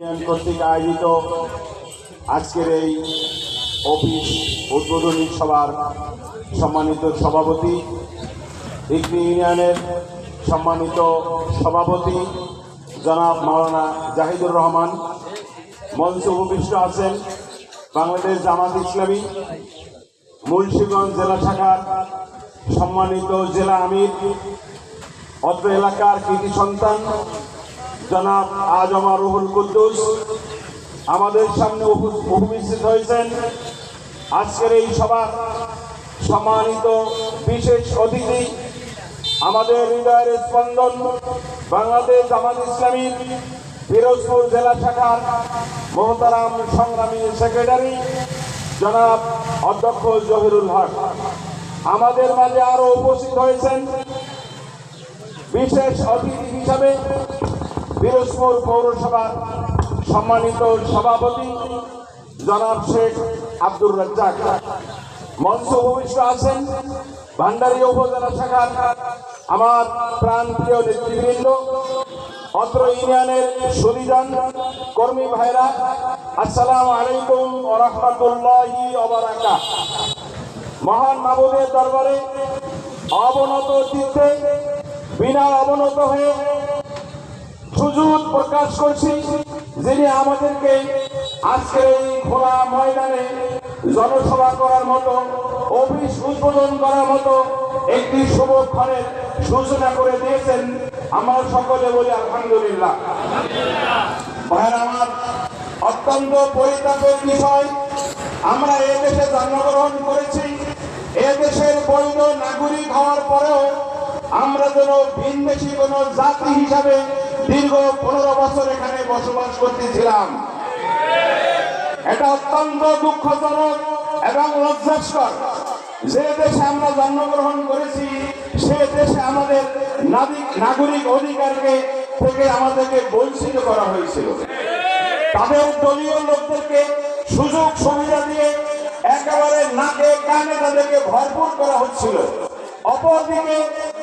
কর্তৃক আয়োজিত আজকের এই অফিস উদ্বোধনী সভার সম্মানিত সভাপতি ইকনি ইউনিয়নের সম্মানিত সভাপতি জনাব মাওলানা জাহিদুর রহমান, মঞ্চে উপবিষ্ট আছেন বাংলাদেশ জামাত ইসলামী, মুন্সিগঞ্জ জেলা শাখার সম্মানিত জেলা আমির, অত্র এলাকার কৃতি সন্তান জনাব আজমা রুহুল কুদ্দুস আমাদের সামনে উপ- উপস্থিত হয়েছেন। আজকের এই সভার সম্মানিত বিশেষ অতিথি, আমাদের হৃদয়ের স্পন্দন বাংলাদেশ জামাত ইসলামীর পিরোজপুর জেলা শাখার মহতারাম সংগ্রামী সেক্রেটারি জনাব অধ্যক্ষ জহিরুল হক। আমাদের মাঝে আরও উপস্থিত হয়েছেন বিশেষ অতিথি হিসাবে পিরোজপুর পৌরসভার সম্মানিত সভাপতি জনাব শেখ আব্দুর রাজ্জাক। মঞ্চ উপবিষ্ট আছেন ভান্ডারী উপজেলা শাখার আমার প্রাণপ্রিয় নেতৃবৃন্দ, অত্র ইউনিয়নের সুবিধান কর্মী ভাইরা, আসসালাম আলাইকুম ও রহমতুল্লাহি মহান মাবুদের দরবারে অবনত চিত্তে, বিনা অবনত হয়ে প্রকাশ করছি, যিনি আমাদেরকে আজকে এই খোলা ময়দানে জনসভা করার মতো, অফিস উদ্বোধন করার মতো একটি শুভক্ষণের সূচনা করে দিয়েছেন আমরা সকলে বলি আলহামদুলিল্লাহ। ভাইয়ের আমার অত্যন্ত পরিতাপের বিষয়, আমরা এ দেশে জন্মগ্রহণ করেছি, এ দেশের বৈধ নাগরিক হওয়ার পরেও আমরা যেন ভিনদেশি কোন জাতি হিসাবে দীর্ঘ পনেরো বছর এখানে বসবাস করতেছিলাম। এটা অত্যন্ত দুঃখজনক এবং লজ্জাস্কর। যে দেশে আমরা জন্মগ্রহণ করেছি, সে দেশে আমাদের নাগরিক অধিকারকে থেকে আমাদেরকে বঞ্চিত করা হয়েছিল। তাদের দলীয় লোকদেরকে সুযোগ সুবিধা দিয়ে একেবারে নাকে কানে তাদেরকে ভরপুর করা হচ্ছিল। অপরদিকে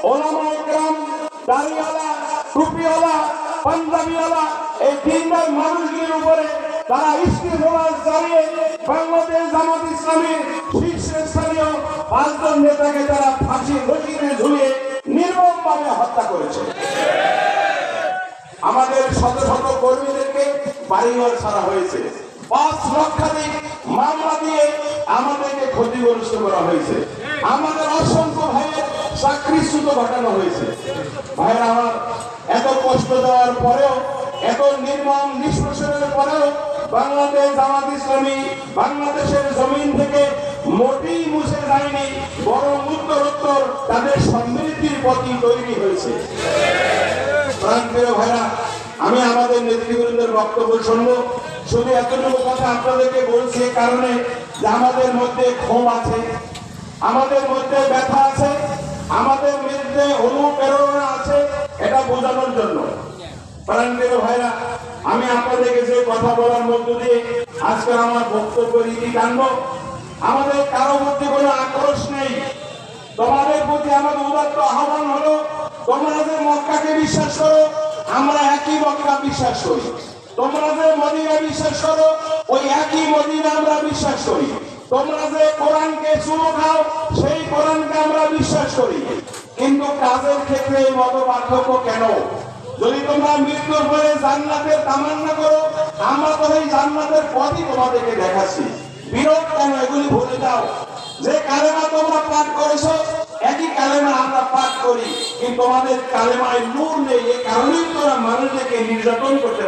ওলামা গ্রাম দাড়িওয়ালা টুপিওয়ালা পাঞ্জাবিওয়ালা, এই তিনটার মানুষগুলির উপরে তারা ইস্তিফাস জানিয়ে বাংলাদেশ জামাত ইসলামীর শীর্ষস্থানীয় পাঁচজন নেতাকে তারা ফাঁসি রশিদে ঝুলিয়ে নির্মমভাবে হত্যা করেছে। আমাদের শত শত কর্মীদেরকে বাড়িঘর ছাড়া হয়েছে। পাঁচ লক্ষাধিক মামলা দিয়ে আমাদেরকে ক্ষতিগ্রস্ত করা হয়েছে। আমাদের অসংখ্য ভাইয়ের চাকরিচ্যুত ঘটানো হয়েছে। ভাইয়ের, আমার কষ্ট দেওয়ার পরেও এত নির্মম নিষ্পেষণের পরেও বাংলাদেশ জামাত ইসলামী বাংলাদেশের জমিন থেকে মোটেই মুছে যায়নি, বরং উত্তরোত্তর তাদের সমৃদ্ধির প্রতি তৈরি হয়েছে। প্রাণপ্রিয় ভাইরা, আমি আমাদের নেতৃবৃন্দের বক্তব্য শুনব। শুধু এতটুকু কথা আপনাদেরকে বলছি কারণে যে আমাদের মধ্যে ক্ষোভ আছে, আমাদের মধ্যে ব্যথা আছে আমাদের মধ্যে অনুপ্রেরণা আছে, এটা বোঝানোর জন্য। ভাইরা, আমি আপনাদেরকে যে কথা বলার মধ্য দিয়ে আজকে আমার বক্তব্য রীতি টানবো। আমাদের কারও মধ্যে কোনো আক্রোশ নেই। তোমাদের প্রতি আমাদের উদাত্ত আহ্বান হলো, তোমরা যে মক্কাকে বিশ্বাস করো, আমরা একই মক্কা বিশ্বাস করি। তোমরা যে মদিনা বিশ্বাস করো, ওই একই মদিনা আমরা বিশ্বাস করি। তোমরা যে কোরআনকে চুমো খাও বিশ্বাস করি, কিন্তু কাজের ক্ষেত্রে এই মত পার্থক্য কেন? যদি তোমরা মৃত্যুর পরে জান্নাতের তামান্না করো, আমরা তো এই জান্নাতের পথই তোমাদেরকে দেখাচ্ছি। বিরোধ কেন? এগুলি ভুলে যাও। যে কালেমা তোমরা পাঠ করেছ, একই কালেমা আমরা পাঠ করি, কিন্তু তোমাদের কালেমায় নূর নেই এই কারণেই তোমরা মানুষদেরকে নির্যাতন করতে